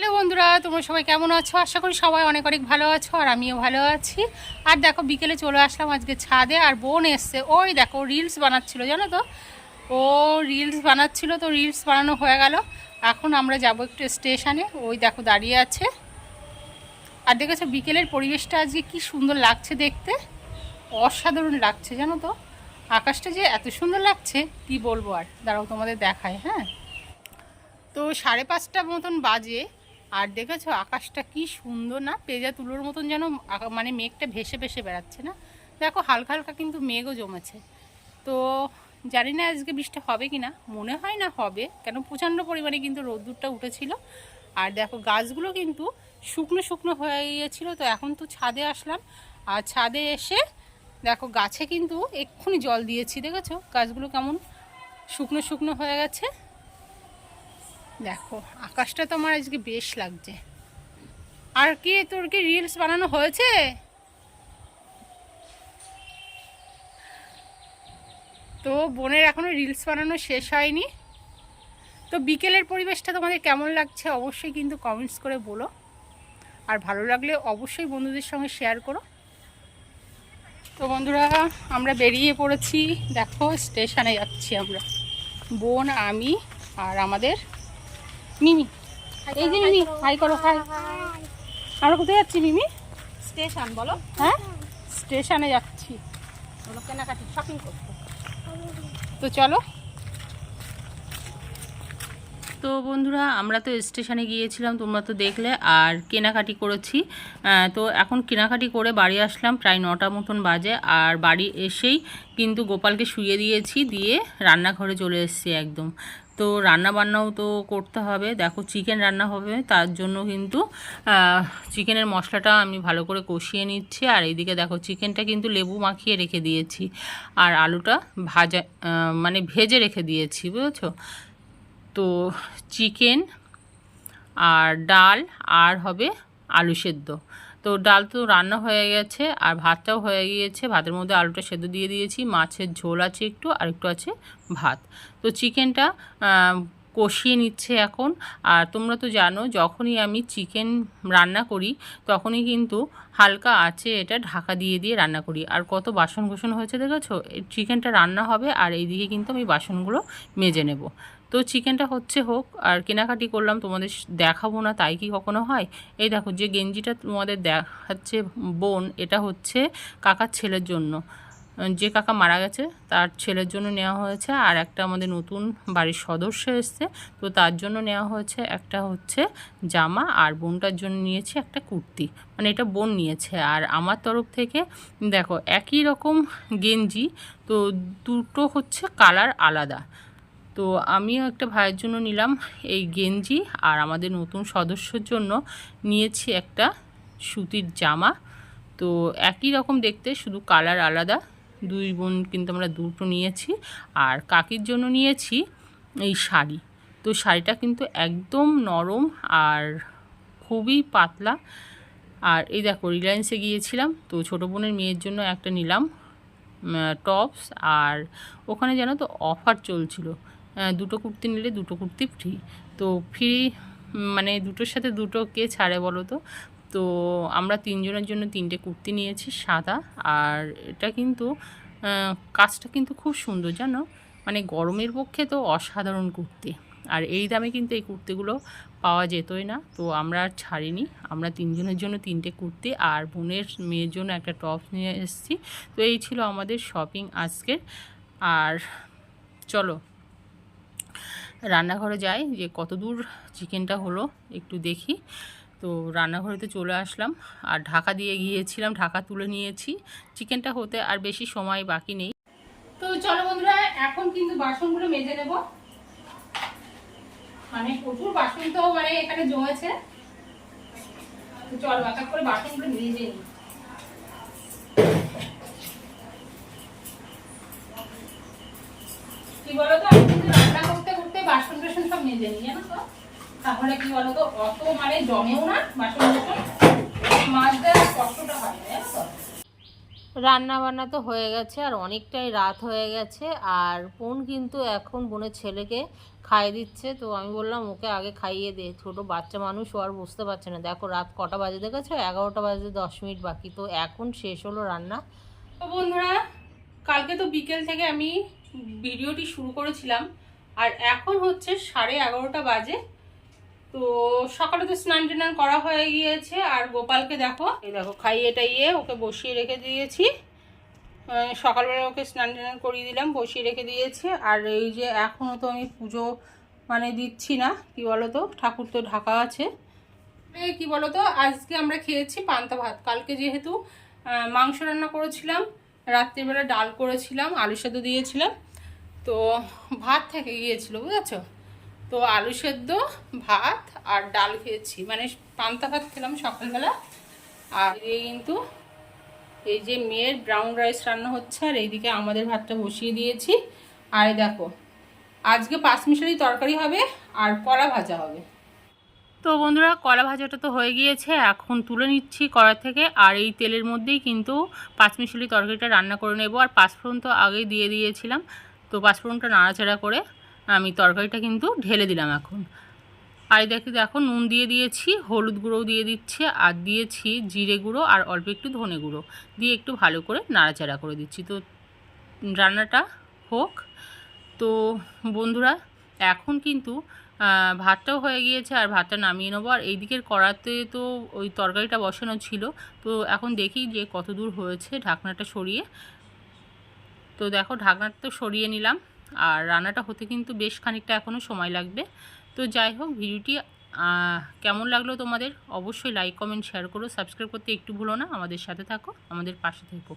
Hello বন্ধুরা, তোমরা সবাই কেমন আছো? আশা করি সবাই অনেক অনেক ভালো আছো আর আমিও ভালো আছি। আর দেখো, বিকেলে চলে আসলাম আজকে ছাদে আর বোন এসছে। ওই দেখো রিলস বানাচ্ছিল, জানো তো? ও রিলস বানাচ্ছিল, তো রিলস বানানো হয়ে গেল। এখন আমরা যাব একটু স্টেশনে ওই দেখো, দাঁড়িয়ে আছে। আর দেখেছ, বিকেলের পরিবেশটা আজকে কি সুন্দর লাগছে দেখতে? অসাধারণ লাগছে, জানো তো? আকাশটা যে এত সুন্দর লাগছে, কি বলব আর? দাঁড়াও, তোমাদের দেখায় হ্যাঁ? তো সাড়ে পাঁচটা মতন বাজে। আর দেখেছ আকাশটা কি সুন্দর না? পেজা তুলোর মতন যেন মানে মেঘটা ভেসে ভেসে বেড়াচ্ছে না? দেখো হালকা হালকা কিন্তু মেঘও জমেছে। তো জানি না আজকে বৃষ্টি হবে কি না মনে হয় না হবে, কেন প্রচণ্ড পরিমাণে কিন্তু রোদ্দুরটা উঠেছিল। আর দেখো গাছগুলো কিন্তু শুকনো শুকনো হয়ে গিয়েছিল, তো এখন তো ছাদে আসলাম। আর ছাদে এসে দেখো গাছে কিন্তু এক্ষুনি জল দিয়েছি, দেখেছ? গাছগুলো কেমন শুকনো শুকনো হয়ে গেছে। দেখো, আকাশটা তো আমার আজকে বেশ লাগছে। আর কি তোর কি রিলস বানানো হয়েছে? তো বোনের এখনও রিলস বানানো শেষ হয়নি। তো বিকেলের পরিবেশটা তোমাদের কেমন লাগছে অবশ্যই কিন্তু কমেন্টস করে বলো। আর ভালো লাগলে অবশ্যই বন্ধুদের সঙ্গে শেয়ার করো। তো বন্ধুরা, আমরা বেরিয়ে পড়েছি। দেখো স্টেশনে যাচ্ছি আমরা। বোন, আমি আর আমাদের মিমি এই যে মিমি হাই করো। হাই আমরা কোথায় যাচ্ছি মিমি? স্টেশন বলো। হ্যাঁ? স্টেশনে যাচ্ছি। হলো কেনাকাটি শপিং করতে। তো চলো। তো বন্ধুরা আমরা তো স্টেশনে গিয়েছিলাম তোমরা তো দেখলে আর কেনাকাটি করেছি। তো এখন কেনাকাটি করে বাড়ি আসলাম প্রায় নটা মতন বাজে আর বাড়ি এসেই কিন্তু গোপালকে শুয়ে দিয়েছি দিয়ে রান্নাঘরে চলে এসেছি একদম। তো রান্না বান্নাও তো করতে হবে। দেখো চিকেন রান্না হবে, তার জন্য কিন্তু চিকেনের মশলাটা আমি ভালো করে কষিয়ে নিচ্ছি। আর এইদিকে দেখো চিকেনটা কিন্তু লেবু মাখিয়ে রেখে দিয়েছি। আর আলুটা ভাজা মানে ভেজে রেখে দিয়েছি, বুঝেছ? তো চিকেন আর ডাল, আর হবে আলু সেদ্ধ। তো ডাল তো রান্না হয়ে গেছে আর ভাতটাও হয়ে গিয়েছে। ভাতের মধ্যে আলুটা সেদ্ধ দিয়ে দিয়েছি, মাছের ঝোল আছে একটু, আর একটু আছে ভাত। তো চিকেনটা কষিয়ে নিচ্ছে এখন। আর তোমরা তো জানো, যখনই আমি চিকেন রান্না করি, তখনই কিন্তু হালকা আছে এটা ঢাকা দিয়ে দিয়ে রান্না করি। আর কত বাসন কোসন হয়েছে দেখেছ? চিকেনটা রান্না হবে আর এইদিকে কিন্তু আমি বাসনগুলো মেজে নেব। তো চিকেনটা হচ্ছে হোক, আর কেনাকাটি করলাম, তোমাদের দেখাবো না তাই কি কখনো হয়। এই দেখো, যে গেঞ্জিটা তোমাদের দেখাচ্ছে বোন, এটা হচ্ছে কাকার ছেলের জন্য। যে কাকা মারা গেছে, তার ছেলের জন্য নেওয়া হয়েছে, আর একটা আমাদের নতুন বাড়ির সদস্য এসছে, তো তার জন্য নেওয়া হয়েছে একটা হচ্ছে জামা, আর বোনটার জন্য নিয়েছি একটা কুর্তি। মানে এটা বোন নিয়েছে, আর আমার তরফ থেকে দেখো, একই রকম গেঞ্জি, তো দুটো হচ্ছে কালার আলাদা। তো আমিও একটা ভাইয়ের জন্য নিলাম এই গেঞ্জি আর আমাদের নতুন সদস্যর জন্য নিয়েছি একটা সুতির জামা। তো একই রকম দেখতে, শুধু কালার আলাদা। দুই বোন কিন্তু আমরা দুটো নিয়েছি আর কাকির জন্য নিয়েছি এই শাড়ি। তো শাড়িটা কিন্তু একদম নরম আর খুবই পাতলা। আর এই দেখো, রিলায়েন্সে গিয়েছিলাম, তো ছোটো বোনের মেয়ের জন্য একটা নিলাম টপস। আর ওখানে যেন তো, অফার চলছিল। দুটো কুর্তি নিলে দুটো কুর্তি ফ্রি তো ফ্রি মানে দুটোর সাথে দুটো কে ছাড়ে বলো তো? তো আমরা তিনজনের জন্য তিনটে কুর্তি নিয়েছি, সাদা। আর এটা কিন্তু কাজটা কিন্তু খুব সুন্দর, জানো? মানে গরমের পক্ষে তো অসাধারণ কুর্তি। আর এই দামে কিন্তু এই কুর্তিগুলো পাওয়া যেতই না। তো আমরা আর ছাড়িনি। আমরা তিনজনের জন্য তিনটে কুর্তি আর বোনের মেয়ের জন্য একটা টপ নিয়ে এসেছি। তো এই ছিল আমাদের শপিং আজকের। আর চলো রান্নাঘরে যাই, যে কত দূর চিকেনটা হলো একটু দেখি। তো রান্নাঘরেতে চলে আসলাম, আর ঢাকা দিয়ে গিয়েছিলাম, ঢাকা তুলে নিয়েছি। চিকেনটা হতে আর বেশি সময় বাকি নেই। তো চলো বন্ধুরা, এখন কিন্তু বাসনগুলো মেজে নেব। মানে প্রচুর বাসন তো মানে এখানে জমেছে। তো চলো এক করে বাসনগুলো মেজে নিই। কি বলতো আমি বাসন টাসন সব মেজে নিই জানো তো? তাহলে কি বলতো অত মানে জমেও না বাসন টাসন কষ্টটা হয় জানো তো? রান্না বান্না তো হয়ে গেছে আর অনেকটাই রাত হয়ে গেছে আর বোন কিন্তু এখন বোনের ছেলেকে খাইয়ে দিচ্ছে। তো আমি বললাম ওকে আগে খাইয়ে দে। ছোট বাচ্চা মানুষ ও আর বুঝতে পারছে না। দেখো রাত কটা বাজে দেখেছ? এগারোটা বাজে দশ মিনিট বাকি। তো এখন শেষ হলো রান্না। তো বন্ধুরা কালকে তো বিকেল থেকে আমি ভিডিওটি শুরু করেছিলাম। আর এখন হচ্ছে সাড়ে এগারোটা বাজে। তো সকালে তো স্নান টান করা হয়ে গিয়েছে। আর গোপালকে দেখো, এই দেখো খাইয়ে টাইয়ে ওকে বসিয়ে রেখে দিয়েছি। সকালবেলা ওকে স্নান টান করিয়ে দিলাম, বসিয়ে রেখে দিয়েছে। আর এই যে এখনও তো আমি পুজো মানে দিচ্ছি না, কি বলো তো ঠাকুর তো ঢাকা আছে। কি বলো তো আজকে আমরা খেয়েছি পান্তা ভাত। কালকে যেহেতু মাংস রান্না করেছিলাম, রাত্রিবেলা ডাল করেছিলাম, আলু সেদ্ধ দিয়েছিলাম। তো ভাত থেকে গিয়েছিল, বুঝেছ? তো আলু সেদ্ধ, ভাত আর ডাল খেয়েছি। মানে পান্তা ভাত খেলাম সকালবেলা। আর এই কিন্তু এই যে মেয়ের ব্রাউন রাইস রান্না হচ্ছে, আর এইদিকে আমাদের ভাতটা বসিয়ে দিয়েছি। আর দেখো, আজকে পাঁচমিশালি তরকারি হবে আর কলা ভাজা হবে। তো বন্ধুরা, কলা ভাজাটা তো হয়ে গিয়েছে, এখন তুলে নিচ্ছি কড়া থেকে। আর এই তেলের মধ্যেই কিন্তু পাঁচমিশালি তরকারিটা রান্না করে নেব। আর পাঁচফোড়ন তো আগেই দিয়ে দিয়েছিলাম। তো পাঁচফোড়নটা নাড়াচাড়া করে আমি তরকারিটা কিন্তু ঢেলে দিলাম এখন। আর দেখি, দেখো, নুন দিয়ে দিয়েছি, হলুদ গুঁড়োও দিয়ে দিচ্ছি, আর দিয়েছি জিরে গুঁড়ো আর অল্প একটু ধনে গুঁড়ো। দিয়ে একটু ভালো করে নাড়াচাড়া করে দিচ্ছি। তো রান্নাটা হোক। তো বন্ধুরা, এখন কিন্তু ভাতটাও হয়ে গিয়েছে আর ভাতটা নামিয়ে নেব। আর এই দিকের কড়াতে তো ওই তরকারিটা বসানো ছিল। তো এখন দেখি যে কত দূর হয়েছে ঢাকনাটা সরিয়ে। তো দেখো ঢাকনাটা তো সরিয়ে নিলাম, আর রান্নাটা হতে কিন্তু বেশ খানিকটা এখনও সময় লাগবে। তো যাই হোক, ভিডিওটি কেমন লাগল তোমাদের? অবশ্যই লাইক কমেন্ট শেয়ার করো সাবস্ক্রাইব করতে একটু ভুলো না। আমাদের সাথে থাকো, আমাদের পাশে থেকো।